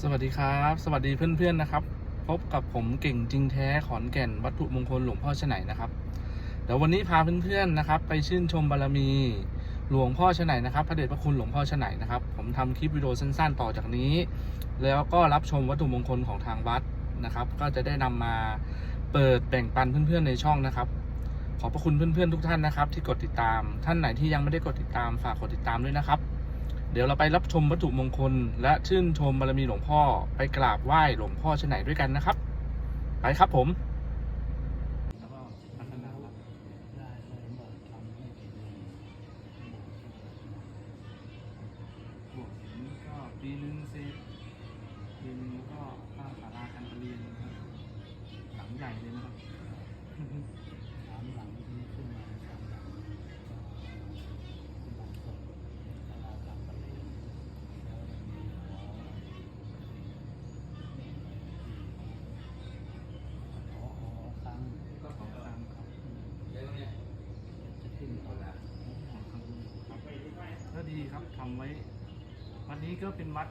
สวัสดีครับ สวัสดีเพื่อนๆนะครับ พบกับผมเก่งจริงแท้ขอนแก่นวัตถุมงคลหลวงพ่อชไหนนะครับเดี๋ยววันนี้พาเพื่อนๆนะครับ ไปชื่นชมบารมีหลวงพ่อชไหนนะครับพระเดชพระคุณหลวงพ่อชไหนนะครับ ผมทำคลิปวิดีโอสั้นๆ ต่อจากนี้ แล้วก็รับชมวัตถุมงคลของทางวัดนะครับ ก็จะได้นำมาเปิดแบ่งปันเพื่อนๆในช่องนะครับ ขอบพระคุณเพื่อนๆทุกท่านนะครับ ที่กดติดตามท่านไหนที่ยังไม่ได้กดติดตามฝากกดติดตามด้วยนะครับ เดี๋ยวเราไปรับชมวัตถุมงคล และชื่นชมบารมีหลวงพ่อไปกราบไหว้หลวงพ่อชไหนด้วยกันนะครับ ไปครับผมก็พัฒนาวัดได้เลยบอกทำให้เป็นเลยบวกนี้ก็ปีนึงเซฟปีนึงก็สร้างศาลาการประเรียนหลังใหญ่เลยนะครับ นนี้ก็เป็นวัด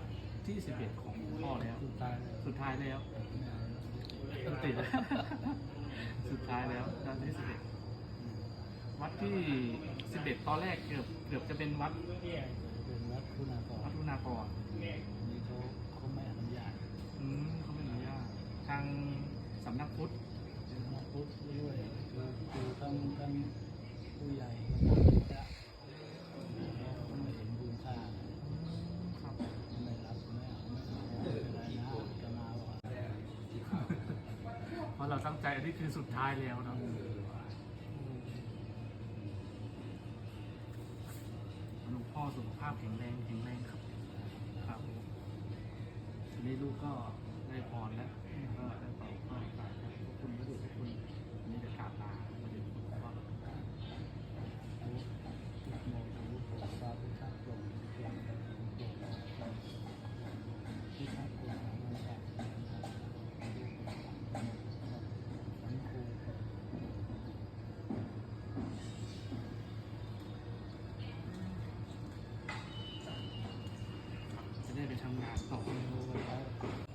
ที่ 11 ของหลวงพ่อแล้ว สุดท้ายแล้วสุดท้ายแล้วต้นติดสุดท้ายแล้วด้านที่สิบเอ็ดวัดที่สิบเอ็ดตอนแรกเกือบเกือบจะเป็นวัดเป็นวัดคุณากรวัดทุนากรอันนี้เขาเขาไม่อนุญาตอืมเขาไม่อนุญาตทางสำนักพุทธเป็นนักพุทธด้วยคือคือทั้งทั้งผู้ใหญ่ก็เขาไม่เห็นคุณค่า ครับ ไม่รับไม่เอาไม่เอาไม่เป็นไรนะจะมาว่า เพราะเราตั้งใจ อันนี้คือสุดท้ายแล้วเนาะหลวงพ่อสุขภาพแข็งแรงแข็งแรงครับ ครับทีนี้ลูกก็ได้พรแล้ว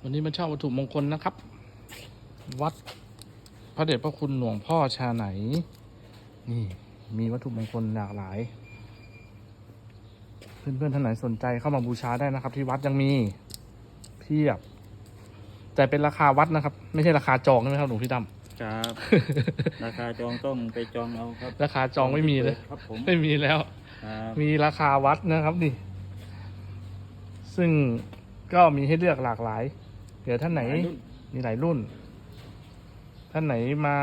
วันนี้มาเช่าวัตถุมงคลนะครับ วัดพระเดชพระคุณหลวงพ่อชาไหน นี่ มีวัตถุมงคลหลากหลาย เพื่อนๆท่านไหนสนใจเข้ามาบูชาได้นะครับ ที่วัดยังมีเพียบ แต่เป็นราคาวัดนะครับ ไม่ใช่ราคาจองใช่ไหมครับหลวงพี่ดครับ ราคาจองต้องไปจองเอาครับำราคาจองไม่มีเลยครับผมไม่มีแล้วครับมีราคาวัดนะครับนี่ ซึ่งก็มีให้เลือกหลากหลาย เดี๋ยวท่านไหนมีหลายรุ่น ท่านไหนมา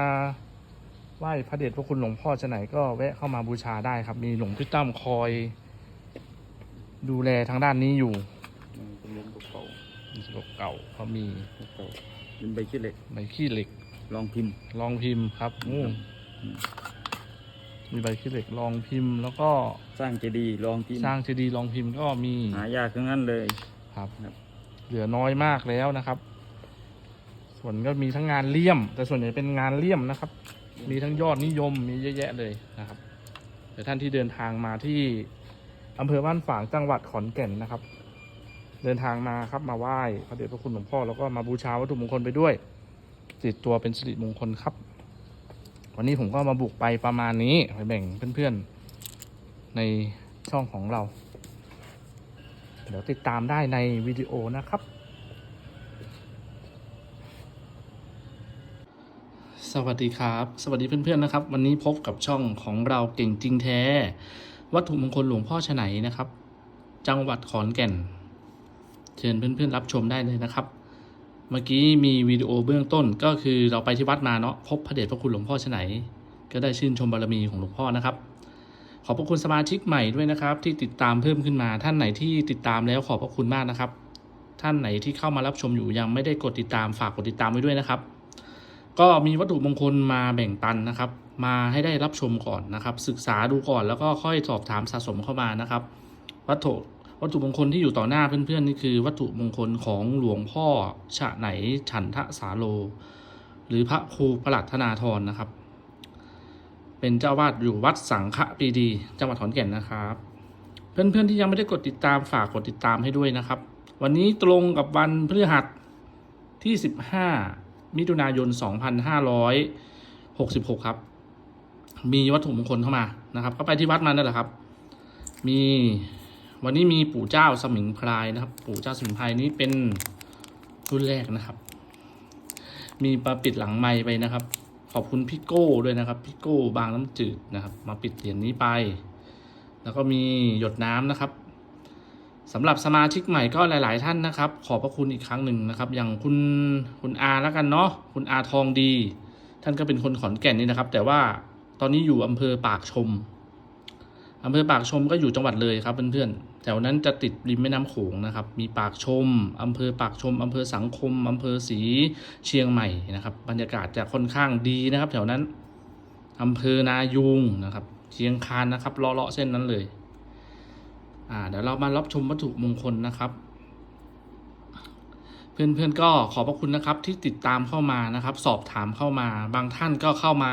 ไหว้พระเดชพระคุณหลวงพ่อจะไหนก็แวะเข้ามาบูชาได้ครับ มีหลวงพี่ตั้มคอย ดูแลทางด้านนี้อยู่มันเป็นเรื่องเก่ามีฉลกเก่าเขามีๆเก่าๆเป็นใบขี้เหล็กใบขี้เหล็กลองพิมพ์รองพิมพ์ครับอู้อืมมีใบขี้เหล็กรองพิมพ์ แล้วก็สร้างเจดีย์ลองพิมพ์ สร้างเจดีย์รองพิมพ์ก็มีหายากทั้งนั้นเลยครับครับ เหลือน้อยมากแล้วนะครับ ส่วนก็มีทั้งงานเลี่ยม แต่ส่วนใหญ่เป็นงานเลี่ยมนะครับ มีทั้งยอดนิยมมีเยอะแยะเลยนะครับแต่ท่านที่เดินทางมาที่อำเภอบ้านฝางจังหวัดขอนแก่นนะครับ เดินทางมาครับมาไหว้พระเดชพระคุณหลวงพ่อแล้วก็มาบูชาวัตถุมงคลไปด้วย ติดตัวเป็นสิริมงคลครับ วันนี้ผมก็มาบุกไปประมาณนี้ไปแบ่งเพื่อนๆในช่องของเรา เดี๋ยวติดตามได้ในวิดีโอนะครับ สวัสดีครับ สวัสดีเพื่อนๆนะครับ วันนี้พบกับช่องของเราเก่งจริงแท้ วัตถุมงคลหลวงพ่อฉไหนนะครับ จังหวัดขอนแก่น เชิญเพื่อนๆรับชมได้เลยนะครับ เมื่อกี้มีวิดีโอเบื้องต้นก็คือเราไปที่วัดมาเนาะพบพระเดชพระคุณหลวงพ่อฉไหน ก็ได้ชื่นชมบารมีของหลวงพ่อนะครับ ขอบพระคุณสมาชิกใหม่ด้วยนะครับ ที่ติดตามเพิ่มขึ้นมา ท่านไหนที่ติดตามแล้วขอบพระคุณมากนะครับ ท่านไหนที่เข้ามารับชมอยู่ยังไม่ได้กดติดตามฝากกดติดตามไว้ด้วยนะครับ ก็มีวัตถุมงคลมาแบ่งปันนะครับ มาให้ได้รับชมก่อนนะครับ ศึกษาดูก่อนแล้วก็ค่อยสอบถามสะสมเข้ามานะครับ วัตถุวัตถุมงคลที่อยู่ต่อหน้าเพื่อนๆนี่คือวัตถุมงคลของหลวงพ่อฉะไหนฉันทะสาโล หรือพระครูประหลัดธนาธรนะครับ เป็นเจ้าวาดอยู่วัดสังฆปีดี จังหวัดขอนแก่นนะครับ เพื่อนๆที่ยังไม่ได้กดติดตามฝากกดติดตามให้ด้วยนะครับ วันนี้ตรงกับวันพฤหัสที่ 15 มิถุนายน 2566 ครับ มีวัตถุมงคลเข้ามานะครับ ก็ไปที่วัดมานั่นแหละครับ มีวันนี้มีปู่เจ้าสมิงพรายนะครับ ปู่เจ้าสมิงพรายนี้เป็นรุ่นแรกนะครับ มีมาปิดหลังไม้ไปนะครับ ขอบคุณพี่โก้ด้วยนะครับพี่โก้บางน้ำจืดนะครับ มาปิดเหรียญนี้ไป แล้วก็มีหยดน้ำนะครับสำหรับสมาชิกใหม่ก็หลาย ๆ ท่านนะครับ ขอบพระคุณอีกครั้งหนึ่งนะครับ อย่างคุณคุณอาแล้วกันเนาะคุณอาทองดี ท่านก็เป็นคนขอนแก่นนี่นะครับ แต่ว่าตอนนี้อยู่อำเภอปากชมอำเภอปากชมก็อยู่จังหวัดเลยครับเพื่อนๆ แถวนั้นจะติดริมแม่น้ำโขงนะครับ มีปากชมอำเภอปากชมอำเภอสังคมอำเภอศรีเชียงใหม่นะครับ บรรยากาศจะค่อนข้างดีนะครับ แถวนั้นอำเภอนายุงนะครับเชียงคานนะครับเลาะๆเส้นนั้นเลยอ่าเดี๋ยวเรามารับชมวัตถุมงคลนะครับ เพื่อนๆก็ขอบพระคุณนะครับที่ติดตามเข้ามานะครับ สอบถามเข้ามา บางท่านก็เข้ามา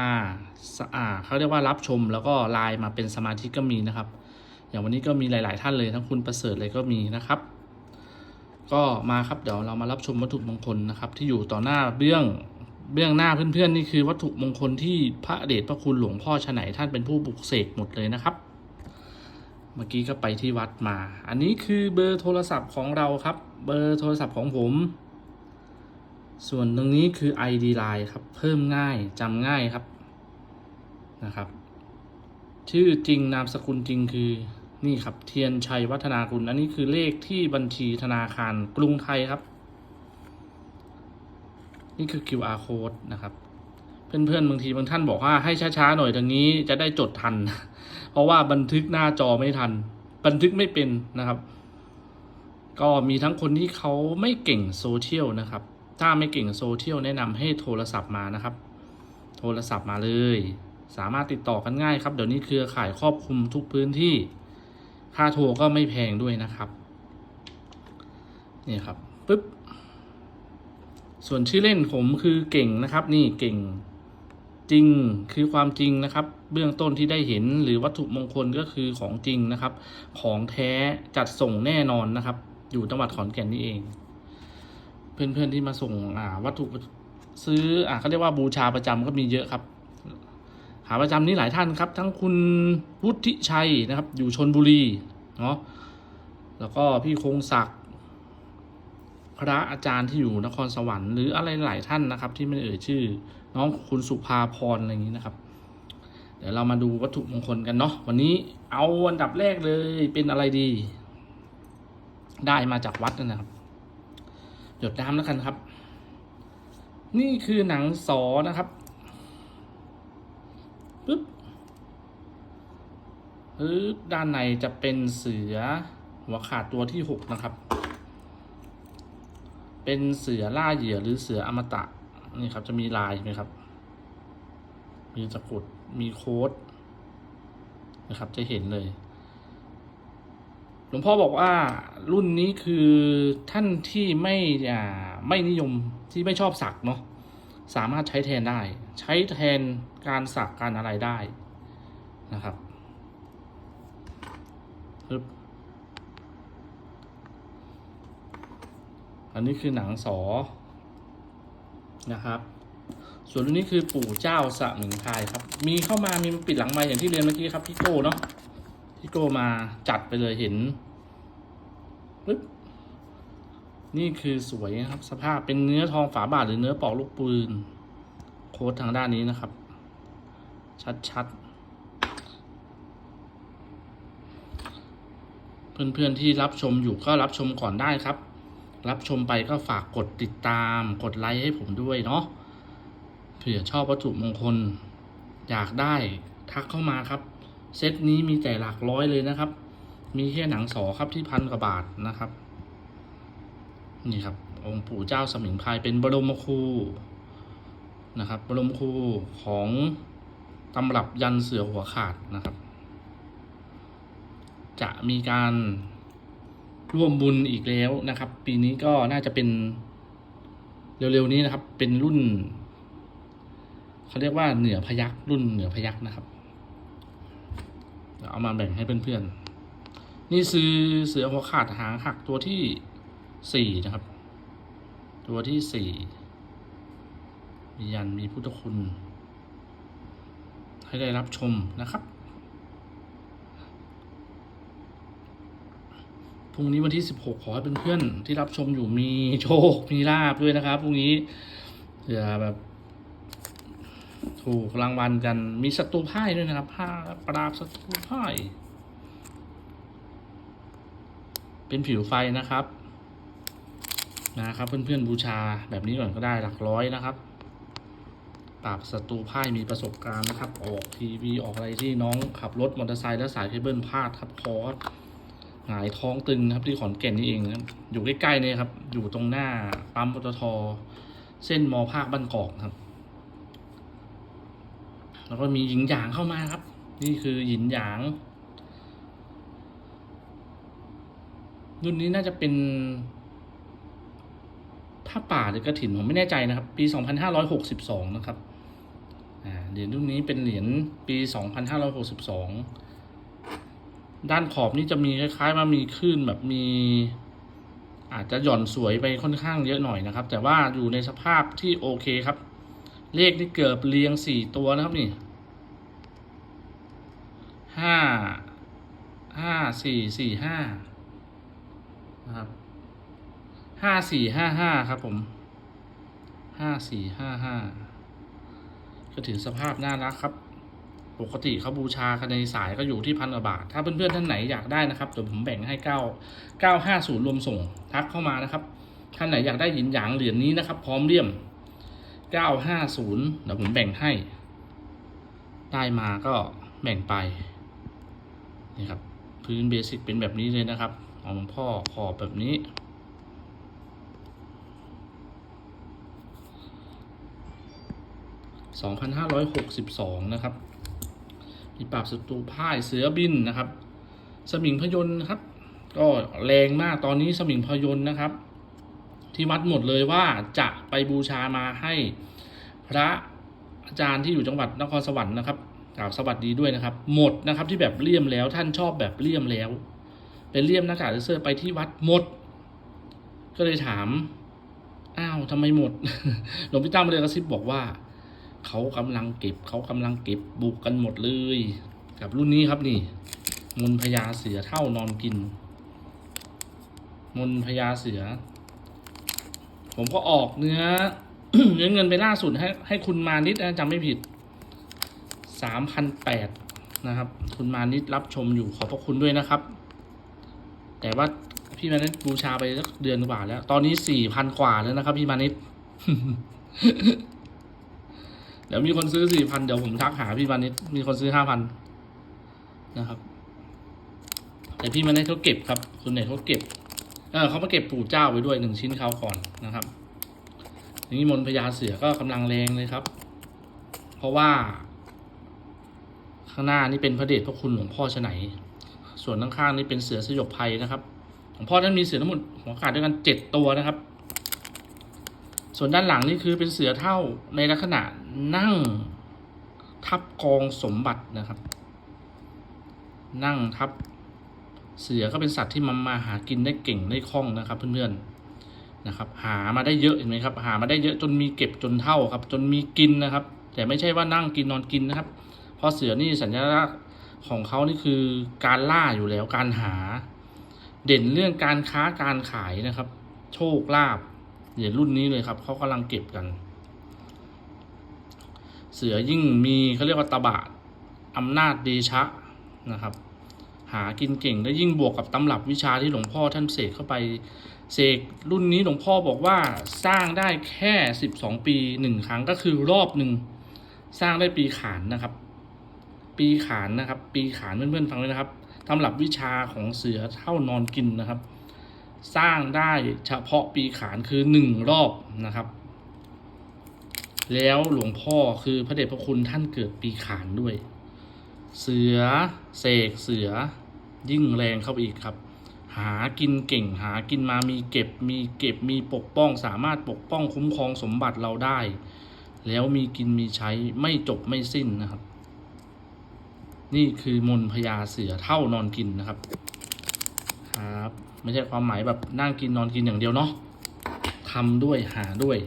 อ่าเขาเรียกว่ารับชมแล้วก็ไลน์มาเป็นสมาชิกก็มีนะครับ อย่างวันนี้ก็มีหลาย ๆ ท่านเลยทั้งคุณประเสริฐเลยก็มีนะครับ ก็มาครับเดี๋ยวเรามารับชมวัตถุมงคลนะครับ ที่อยู่ต่อหน้าเบื้องเบื้องหน้าเพื่อน ๆ นี่คือวัตถุมงคลที่พระเดชพระคุณหลวงพ่อฉไหนท่านเป็นผู้บุกเสกหมดเลยนะครับ เมื่อกี้ก็ไปที่วัดมา อันนี้คือเบอร์โทรศัพท์ของเราครับ เบอร์โทรศัพท์ของผม ส่วนตรงนี้คือ ID Line ครับ เพิ่มง่ายจำง่ายครับนะครับ ชื่อจริงนามสกุลจริงคือ นี่ครับเทียนชัยวัฒนาคุณ อันนี้คือเลขที่บัญชีธนาคารกรุงไทยครับ นี่คือ QR code นะครับเพื่อนๆบางทีบางท่านบอกว่าให้ช้าๆหน่อยทางนี้จะได้จดทัน เพราะว่าบันทึกหน้าจอไม่ทัน บันทึกไม่เป็นนะครับ ก็มีทั้งคนที่เขาไม่เก่งโซเชียลนะครับ ถ้าไม่เก่งโซเชียลแนะนำให้โทรศัพท์มานะครับ โทรศัพท์มาเลย สามารถติดต่อกันง่ายครับ เดี๋ยวนี้เครือข่ายครอบคลุมทุกพื้นที่ ค่าโทรก็ไม่แพงด้วยนะครับ นี่ครับปึ๊บ ส่วนชื่อเล่นผมคือเก่งนะครับ นี่เก่งจริงคือความจริงนะครับ เบื้องต้นที่ได้เห็นหรือวัตถุมงคลก็คือของจริงนะครับ ของแท้จัดส่งแน่นอนนะครับ อยู่จังหวัดขอนแก่นนี่เอง เพื่อนๆที่มาส่งอ่าวัตถุซื้ออ่าเขาเรียกว่าบูชาประจำก็มีเยอะครับ หาประจำนี่หลายท่านครับ ทั้งคุณวุฒิชัยนะครับ อยู่ชนบุรีเนาะแล้วก็พี่คงศักดิ์พระอาจารย์ที่อยู่นครสวรรค์หรืออะไรหลายท่านนะครับ ที่ไม่เอ่ยชื่อ น้องคุณสุภาพรอะไรอย่างนี้นะครับ เดี๋ยวเรามาดูวัตถุมงคลกันเนาะวันนี้เอาอันดับแรกเลยเป็นอะไรดี ได้มาจากวัดนั่นนะครับ หยดน้ำแล้วกันครับ นี่คือหนังสอนะครับ ปึ๊บปึ๊บด้านในจะเป็นเสือหัวขาดตัวที่หกนะครับ เป็นเสือล่าเหยื่อหรือเสืออมตะนี่ครับจะมีลายเห็นไหมครับ มีตะกรุดมีโค้ดนะครับ จะเห็นเลยหลวงพ่อบอกว่ารุ่นนี้คือท่านที่ไม่อ่าไม่นิยมที่ไม่ชอบสักเนาะสามารถใช้แทนได้ ใช้แทน การสักการอะไรได้นะครับอันนี้คือหนังสอนะครับ ส่วนนี้คือปู่เจ้าสะหมิงพรายครับ มีเข้ามามีมาปิดหลังไมาอย่างที่เรียนเมื่อกี้ครับพี่โก้เนาะพี่โก้มาจัดไปเลยเห็นปึ๊บนี่คือสวยนะครับ สภาพเป็นเนื้อทองฝาบาทหรือเนื้อปอกลูกปืน โค้ดทางด้านนี้นะครับ ชัดๆ เพื่อนๆที่รับชมอยู่ก็รับชมก่อนได้ครับ รับชมไปก็ฝากกดติดตาม กดไลค์ให้ผมด้วยเนาะเผื่อชอบวัตถุมงคล อยากได้ทักเข้ามาครับ เซตนี้มีแต่หลักร้อยเลยนะครับ มีแค่หนังสอครับที่พันกว่าบาทนะครับ นี่ครับ องค์ปู่เจ้าสมิงพายเป็นบรมครูนะครับ บรมครูของ ตำรับยันเสือหัวขาดนะครับ จะมีการร่วมบุญอีกแล้วนะครับ ปีนี้ก็น่าจะเป็นเร็วๆนี้นะครับ เป็นรุ่นเขาเรียกว่าเหนือพยักรุ่นเหนือพยักนะครับเดี๋ยวเอามาแบ่งให้เพื่อนๆ นี่คือเสือหัวขาดหางหักตัวที่สี่นะครับ ตัวที่สี่มียันมีพุทธคุณ ให้ได้รับชมนะครับ พรุ่งนี้วันที่สิบหกขอให้เพื่อนๆที่รับชมอยู่มีโชค มีลาบด้วยนะครับ พรุ่งนี้เผื่อแบบ ถูกรางวัลกัน มีศัตรูพ่ายด้วยนะครับผ้าปราบศัตรูพ่าย เป็นผิวไฟนะครับนะครับ เพื่อนๆบูชาแบบนี้ก่อนก็ได้หลักร้อยนะครับ ปราบศัตรูพ่ายมีประสบการณ์นะครับ ออกทีวีออกอะไรที่น้องขับรถมอเตอร์ไซค์และสายเคเบิลพลาดครับคอร์สหงายท้องตึงครับที่ขอนแก่นนี่เองนะครับอยู่ใกล้ๆเนี่ยครับ อยู่ตรงหน้าปั๊มปตทเส้นมอภาคบ้านกอกครับ แล้วก็มีหยินหยางเข้ามาครับ นี่คือหยินหยาง รุ่นนี้น่าจะเป็นผ้าป่าหรือกระถินผมไม่แน่ใจนะครับ ปี 2562 นะครับอ่า เหรียญรุ่นนี้เป็นเหรียญปี 2562 ด้านขอบนี่จะมีคล้ายๆว่ามีคลื่นแบบมี อาจจะหย่อนสวยไปค่อนข้างเยอะหน่อยนะครับ แต่ว่าอยู่ในสภาพที่โอเคครับ เลขนี่เกือบเรียงสี่ตัวนะครับนี่ห้าห้าสี่สี่ห้านะครับห้าสี่ห้าห้าครับผมห้าสี่ห้าห้า ก็ถือสภาพน่ารักครับ ปกติเขาบูชากันในสายก็อยู่ที่พันกว่าบาท ถ้าเพื่อนๆท่านไหนอยากได้นะครับเดี๋ยวผมแบ่งให้เก้าเก้าห้าศูนย์รวมส่ง ทักเข้ามานะครับ ท่านไหนอยากได้หยินหยางเหรียญนี้นะครับ พร้อมเลี่ยม 950เดี๋ยวผมแบ่งให้ ได้มาก็แบ่งไปนี่ครับพื้นเบสิกเป็นแบบนี้เลยนะครับของหลวงพ่อขอบแบบนี้ 2,562 นะครับ มีปราบศัตรูพ่ายเสือบินนะครับ สมิงพยนต์ครับ ก็แรงมากตอนนี้สมิงพยนต์นะครับ ที่วัดหมดเลยว่าจะไปบูชามาให้พระอาจารย์ที่อยู่จังหวัดนครสวรรค์นะครับกล่าวสวัสดีด้วยนะครับ หมดนะครับที่แบบเลี่ยมแล้วท่านชอบแบบเลี่ยมแล้ว เป็นเลี่ยมหน้ากากเลเซอร์ไปที่วัดหมด ก็เลยถาม อ้าวทำไมหมด หลวงพี่ตั้มเลยกระซิบบอกว่า เขากำลังเก็บเขากำลังเก็บบุกกันหมดเลย กับรุ่นนี้ครับนี่ มนพญาเสือเท่านอนกิน มนพญาเสือ ผมก็ออกเนื้อเนื้อเงินไปล่าสุดให้ให้คุณมานิดนะจำไม่ผิดสามพันแปดนะครับ คุณมานิดรับชมอยู่ขอบพระคุณด้วยนะครับ แต่ว่าพี่มานิดบูชาไปสักเดือนกว่าแล้ว ตอนนี้สี่พันกว่าแล้วนะครับ พี่มานิด เดี๋ยวมีคนซื้อสี่พันเดี๋ยวผมทักหาพี่มานิดมีคนซื้อห้าพันนะครับ แต่พี่มานิดเขาเก็บครับคุณเน็ตเขาเก็บเออเขามาเก็บปู่เจ้าไว้ด้วยหนึ่งชิ้นเขาก่อนนะครับทีนี้มนพญาเสือก็กำลังแรงเลยครับ เพราะว่า ข้างหน้านี่เป็นพระเดชพระคุณหลวงพ่อชไหน ส่วนข้างๆนี่เป็นเสือสยบภัยนะครับหลวงพ่อท่านมีเสือทั้งหมดหัวขาดด้วยกันเจ็ดตัวนะครับ ส่วนด้านหลังนี่คือเป็นเสือเท่าในลักษณะ นั่งทับกองสมบัตินะครับ นั่งทับเสือก็เป็นสัตว์ที่มันมาหากินได้เก่งได้คล่องนะครับ เพื่อนๆนะครับ หามาได้เยอะเห็นไหมครับ หามาได้เยอะจนมีเก็บจนเท่าครับ จนมีกินนะครับ แต่ไม่ใช่ว่านั่งกินนอนกินนะครับ เพราะเสือนี่สัญลักษณ์ของเขานี่คือการล่าอยู่แล้วการหา เด่นเรื่องการค้าการขายนะครับ โชคลาภเหรียญรุ่นนี้เลยครับเขากำลังเก็บกัน เสือยิ่งมีเขาเรียกว่าตบะอำนาจเดชะนะครับ หากินเก่งและยิ่งบวกกับตำรับวิชาที่หลวงพ่อท่านเสกเข้าไปเสกรุ่นนี้หลวงพ่อบอกว่าสร้างได้แค่สิบสองปีหนึ่งครั้งก็คือรอบหนึ่งสร้างได้ปีขานนะครับ ปีขานนะครับ ปีขานเพื่อนๆฟังไว้นะครับตำรับวิชาของเสือเท่านอนกินนะครับ สร้างได้เฉพาะปีขานคือหนึ่งรอบนะครับ แล้วหลวงพ่อคือพระเดชพระคุณท่านเกิดปีขานด้วย เสือเสกเสือ ยิ่งแรงเข้าไปอีกครับ หากินเก่งหากินมามีเก็บมีเก็บมีปกป้องสามารถปกป้องคุ้มครองสมบัติเราได้ แล้วมีกินมีใช้ไม่จบไม่สิ้นนะครับ นี่คือมนพญาเสือเท่านอนกินนะครับ ครับ ไม่ใช่ความหมายแบบนั่งกินนอนกินอย่างเดียวเนาะทำด้วยหาด้วย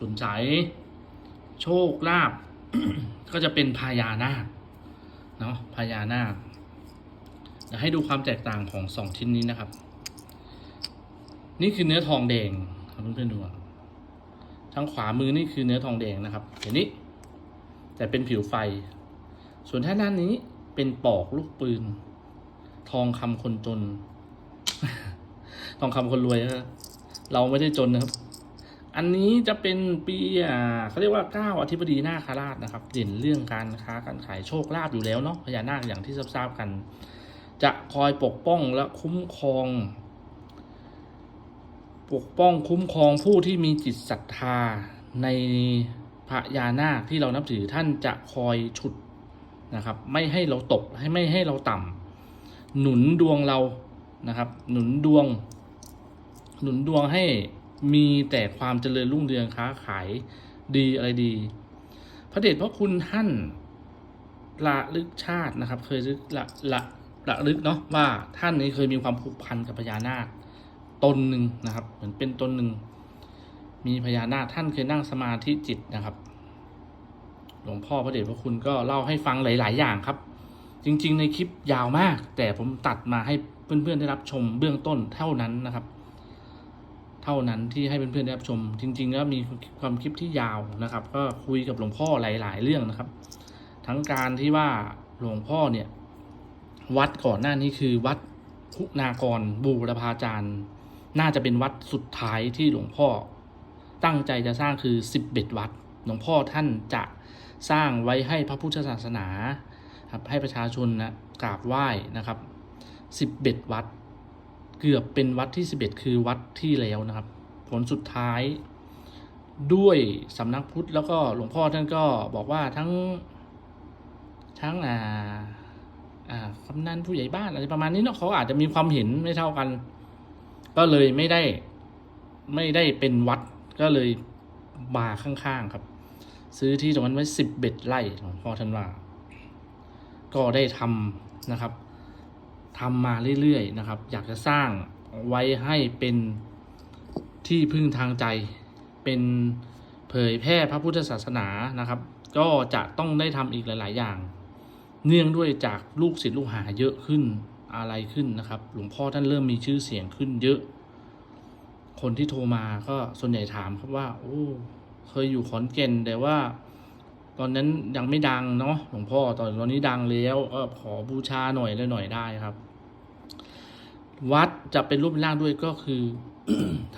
สนใจโชคลาภก็จะเป็นพญานาคเนาะพญานาคเดี๋ยวให้ดูความแตกต่างของสองชิ้นนี้นะครับ นี่คือเนื้อทองแดงครับเพื่อนๆดูทางขวามือนี่คือเนื้อทองแดงนะครับ เห็นนี้ แต่เป็นผิวไฟ ส่วนท่าด้านนี้เป็นปอกลูกปืน ทองคำคนจน ทองคำคนรวยนะครับเราไม่ได้จนนะครับ อันนี้จะเป็นปีอ่าเขาเรียกว่าเก้าอธิบดีนาคราชนะครับเด่นเรื่องการค้าการขายโชคลาภอยู่แล้วเนาะพญานาคอย่างที่ทราบกัน จะคอยปกป้องและคุ้มครอง ปกป้องคุ้มครองผู้ที่มีจิตศรัทธาในพญานาคที่เรานับถือท่านจะคอยฉุดนะครับ ไม่ให้เราตกให้ไม่ให้เราต่ำหนุนดวงเรานะครับ หนุนดวง หนุนดวงให้ มีแต่ความเจริญรุ่งเรืองค้าขายดีอะไรดี พระเดชพระคุณท่านละลึกชาตินะครับ เคยลึกละละละลึกเนาะว่าท่านนี้เคยมีความผูกพันกับพญานาคตนหนึ่งนะครับ เหมือนเป็นตนหนึ่ง มีพญานาคท่านเคยนั่งสมาธิจิตนะครับ หลวงพ่อพระเดชพระคุณก็เล่าให้ฟังหลาย ๆ อย่างครับ จริง ๆ ในคลิปยาวมาก แต่ผมตัดมาให้เพื่อน ๆ ได้รับชมเบื้องต้นเท่านั้นนะครับ เท่านั้นที่ให้เพื่อนๆได้รับชม จริงๆแล้วมีความคลิปที่ยาวนะครับ ก็คุยกับหลวงพ่อหลาย ๆ เรื่องนะครับ ทั้งการที่ว่าหลวงพ่อเนี่ย วัดก่อนหน้านี้คือวัดคุณากรบูรพาจารย์ น่าจะเป็นวัดสุดท้ายที่หลวงพ่อ ตั้งใจจะสร้างคือสิบเอ็ดวัด หลวงพ่อท่านจะสร้างไว้ให้พระพุทธศาสนาครับให้ประชาชนนะกราบไหว้นะครับสิบเอ็ดวัด เกือบเป็นวัดที่สิบเอ็ดคือวัดที่แล้วนะครับ ผลสุดท้ายด้วยสำนักพุทธแล้วก็หลวงพ่อท่านก็บอกว่าทั้งทั้งอ่าอ่ากำนันผู้ใหญ่บ้านอะไรประมาณนี้เนาะเขาอาจจะมีความเห็นไม่เท่ากัน ก็เลยไม่ได้ไม่ได้เป็นวัดก็เลยมาข้างๆครับ ซื้อที่ตรงนั้นไว้สิบเบ็ดไร่หลวงพ่อท่านว่า ก็ได้ทำนะครับ ทำมาเรื่อยๆนะครับ อยากจะสร้างไว้ให้เป็นที่พึ่งทางใจ เป็นเผยแพร่พระพุทธศาสนานะครับ ก็จะต้องได้ทำอีกหลาย ๆ อย่าง เนื่องด้วยจากลูกศิษย์ลูกหาเยอะขึ้นอะไรขึ้นนะครับ หลวงพ่อท่านเริ่มมีชื่อเสียงขึ้นเยอะ คนที่โทรมาก็ส่วนใหญ่ถามครับว่า โอ้เคยอยู่ขอนแก่นแต่ว่า ตอนนั้นยังไม่ดังเนาะหลวงพ่อตอนตอนนี้ดังแล้วก็ขอบูชาหน่อยเลยหน่อยได้ครับ วัดจะเป็นรูปเป็นร่างด้วยก็คือ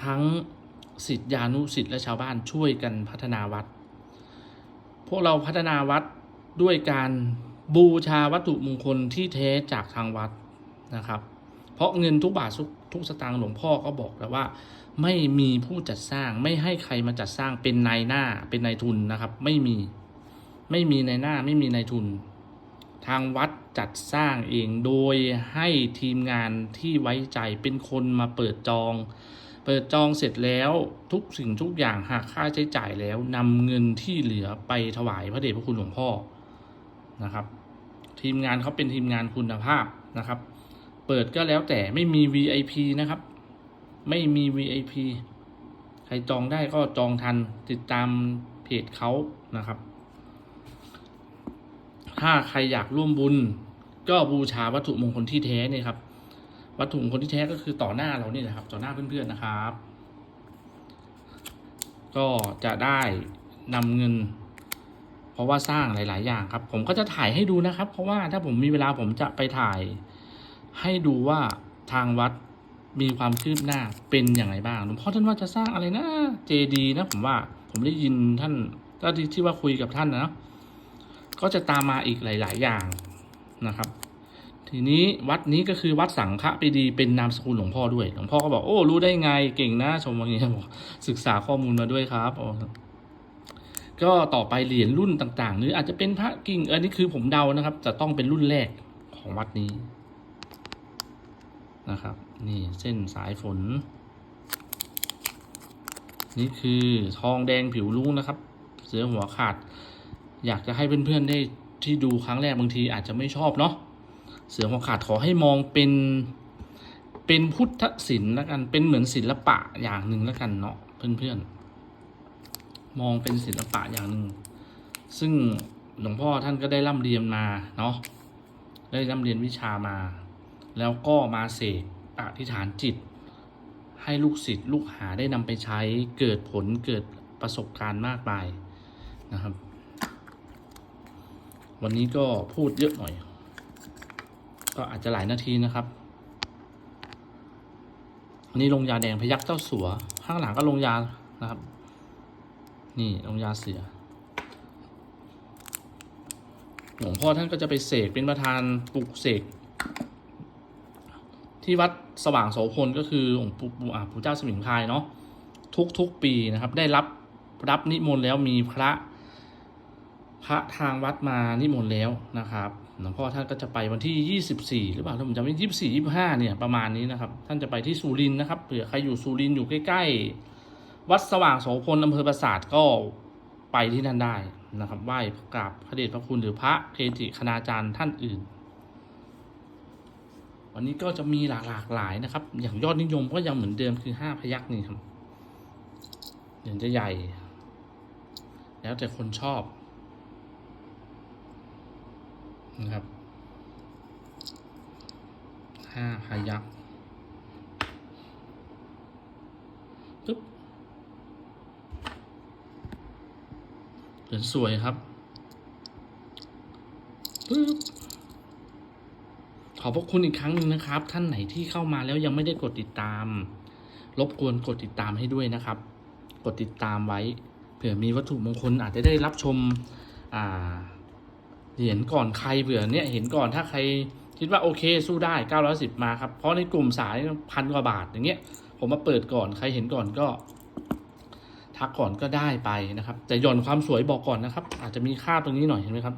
ทั้งสิทธิานุสิทธิ์และชาวบ้านช่วยกันพัฒนาวัด พวกเราพัฒนาวัดด้วยการบูชาวัตถุมงคลที่แท้จากทางวัดนะครับ เพราะเงินทุกบาททุกทุกสตางค์หลวงพ่อก็บอกแล้วว่า ไม่มีผู้จัดสร้างไม่ให้ใครมาจัดสร้างเป็นนายหน้าเป็นนายทุนนะครับ ไม่มีไม่มีนายหน้าไม่มีนายทุน ทางวัดจัดสร้างเองโดยให้ทีมงานที่ไว้ใจเป็นคนมาเปิดจอง เปิดจองเสร็จแล้วทุกสิ่งทุกอย่างหากค่าใช้จ่ายแล้วนำเงินที่เหลือไปถวายพระเดชพระคุณหลวงพ่อนะครับ ทีมงานเขาเป็นทีมงานคุณภาพนะครับ เปิดก็แล้วแต่ไม่มี VIP นะครับ ไม่มี VIP ใครจองได้ก็จองทันติดตามเพจเขานะครับ ถ้าใครอยากร่วมบุญ ก็บูชาวัตถุมงคลที่แท้เนี่ยครับ วัตถุมงคลที่แท้ก็คือต่อหน้าเราเนี่แหละครับ ต่อหน้าเพื่อนๆนะครับ ก็จะได้นำเงิน เพราะว่าสร้างหลาย ๆ อย่างครับ ผมก็จะถ่ายให้ดูนะครับ เพราะว่าถ้าผมมีเวลาผมจะไปถ่าย ให้ดูว่าทางวัดมีความคืบหน้าเป็นอย่างไรบ้างหลวงพ่อท่านว่าจะสร้างอะไรนะเจดีนะผมว่าผมได้ยินท่านก็ที่ที่ว่าคุยกับท่านนะ ก็จะตามมาอีกหลาย ๆ อย่างนะครับ ทีนี้วัดนี้ก็คือวัดสังฆปรีดีเป็นนามสกุลหลวงพ่อด้วย หลวงพ่อก็บอกโอ้รู้ได้ไงเก่งนะชมอย่างนี้บอกศึกษาข้อมูลมาด้วยครับก็ต่อไปเหรียญรุ่นต่างๆ หรืออาจจะเป็นพระกิ่งอันนี้คือผมเดานะครับ จะต้องเป็นรุ่นแรกของวัดนี้นะครับ นี่เส้นสายฝน นี่คือทองแดงผิวลุ้งนะครับ เสือหัวขาด อยากจะให้เพื่อนๆได้ที่ดูครั้งแรกบางทีอาจจะไม่ชอบเนาะเสือหัวขาดขอให้มองเป็นเป็นพุทธศิลป์ล้วกันเป็นเหมือนศิลปะอย่างหนึ่งล้วกันเนาะเพื่อนๆ มองเป็นศิลปะอย่างหนึ่งซึ่งหลวงพ่อท่านก็ได้ร่ำเรียนมาเนาะได้ร่ำเรียนวิชามา แล้วก็มาเสกอธิษฐานจิต ให้ลูกศิษย์ลูกหาได้นำไปใช้เกิดผลเกิดประสบการณ์มากมายนะครับ วันนี้ก็พูดเยอะหน่อย ก็อาจจะหลายนาทีนะครับ อันนี้ลงยาแดงพยักเจ้าสัว ข้างหลังก็ลงยานะครับ นี่ลงยาเสือหลวงพ่อท่านก็จะไปเสกเป็นประธานปลุกเสกที่วัดสว่างโสพลก็คือหลวงปู่ปู่ปู่เจ้าสมิงพายเนาะทุกทุกปีนะครับ ได้รับรับนิมนต์แล้วมีพระ พระทางวัดมานิมนต์แล้วนะครับหลวงพ่อท่านก็จะไปวันที่ 24 หรือเปล่าถ้าผมจำไม่ยี่สิบสี่ยี่ห้าเนี่ยประมาณนี้นะครับ ท่านจะไปที่สุรินนะครับเผื่อใครอยู่สุรินอยู่ใกล้ๆ วัดสว่างโสพลอำเภอปราสาทก็ไปที่นั่นได้นะครับไหว้กราบพระเดชพระคุณหรือพระเกจิคณาจารย์ท่านอื่น วันนี้ก็จะมีหลากหลากหลายนะครับ อย่างยอดนิยมก็ยังเหมือนเดิมคือห้าพยักษ์นี่ครับเหรียญจะใหญ่ แล้วแต่คนชอบ นะครับห้าพยักปึ๊บเหรียญสวยครับปึ๊บขอบพระคุณอีกครั้งหนึ่งนะครับ ท่านไหนที่เข้ามาแล้วยังไม่ได้กดติดตาม รบกวนกดติดตามให้ด้วยนะครับ กดติดตามไว้ เผื่อมีวัตถุมงคลอาจจะได้รับชมอ่า เหรียญก่อนใครเผื่อเนี่ยเห็นก่อนถ้าใครคิดว่าโอเคสู้ได้ 910 มาครับ เพราะในกลุ่มสายพันกว่าบาทอย่างเงี้ย ผมมาเปิดก่อนใครเห็นก่อนก็ ทักก่อนก็ได้ไปนะครับแต่หย่อนความสวยบอกก่อนนะครับ อาจจะมีค่าตรงนี้หน่อยเห็นไหมครับ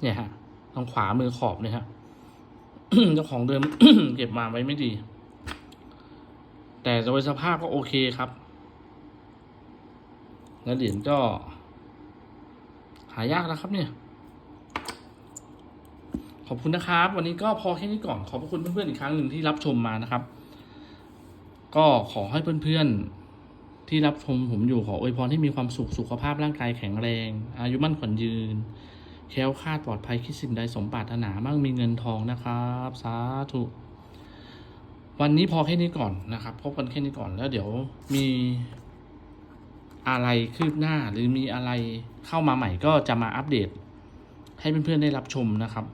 เนี่ยฮะทางขวามือขอบเนี่ยฮะเจ้าของเดิมเก็บมาไว้ไม่ดี แต่โดยสภาพก็โอเคครับ แล้วเหรียญก็ หายากนะครับเนี่ย ขอบคุณนะครับ วันนี้ก็พอแค่นี้ก่อนขอบคุณเพื่อนๆอีกครั้งหนึ่งที่รับชมมานะครับ ก็ขอให้เพื่อนๆที่รับชมผมอยู่ขออวยพรให้มีความสุขสุขภาพร่างกายแข็งแรง อายุมั่นขวัญยืนแค้วคาดปลอดภัยคิดสิ่งใดสมปรารถนามั่งมีเงินทองนะครับสาธุวันนี้พอแค่นี้ก่อนนะครับพบกันแค่นี้ก่อนแล้วเดี๋ยวมีอะไรคืบหน้าหรือมีอะไรเข้ามาใหม่ก็จะมาอัปเดต ให้เพื่อนๆได้รับชมนะครับ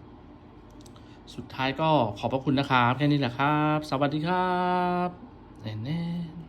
สุดท้ายก็ขอบพระคุณนะครับ แค่นี้แหละครับ สวัสดีครับแน่